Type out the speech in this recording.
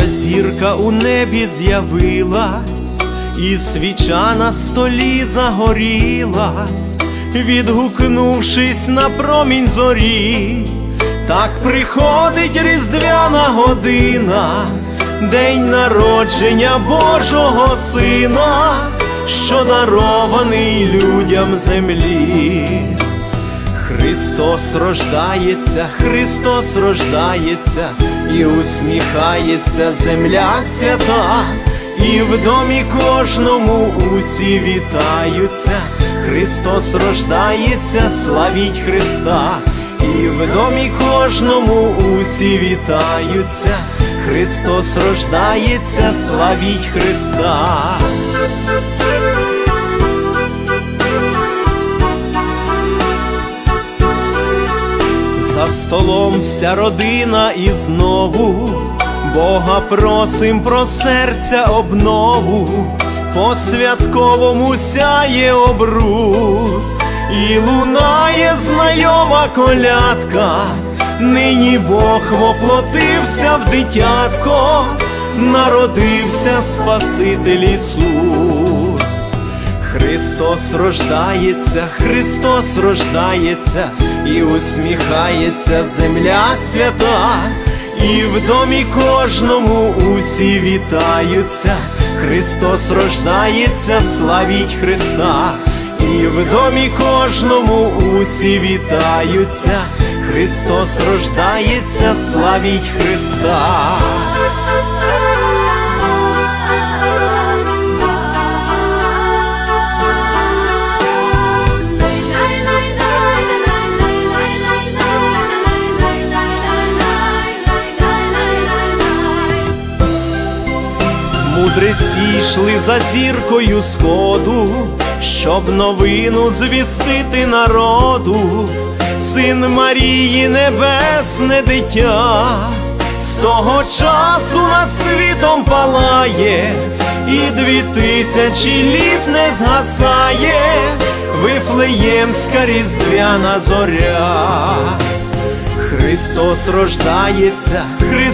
зірка у небі з'явилась, і свіча на столі загорілась, відгукнувшись на промінь зорі, так приходить різдвяна година, день народження Божого Сина, що дарований людям землі. Христос рождається, Христос рождається, і усміхається земля свята, і в домі кожному усі вітаються, Христос рождається, славіть Христа, і в домі кожному усі вітаються, Христос рождається, славіть Христа. За столом вся родина і знову Бога просим про серця обнову, по святковому сяє обрус, і лунає знайома колядка, нині Бог воплотився в дитятко, народився Спаситель Ісус. Христос рождається, Христос рождається, і усміхається земля свята, і в домі кожному усі вітаються, Христос рождається, славіть Христа, і в домі кожному усі вітаються, Христос рождається, славіть Христа. Мудреці йшли за зіркою сходу, щоб новину звістити народу, син Марії небесне дитя, з того часу над світом палає, і дві тисячі літ не згасає, вифлеємська різдвяна зоря. Христос рождається,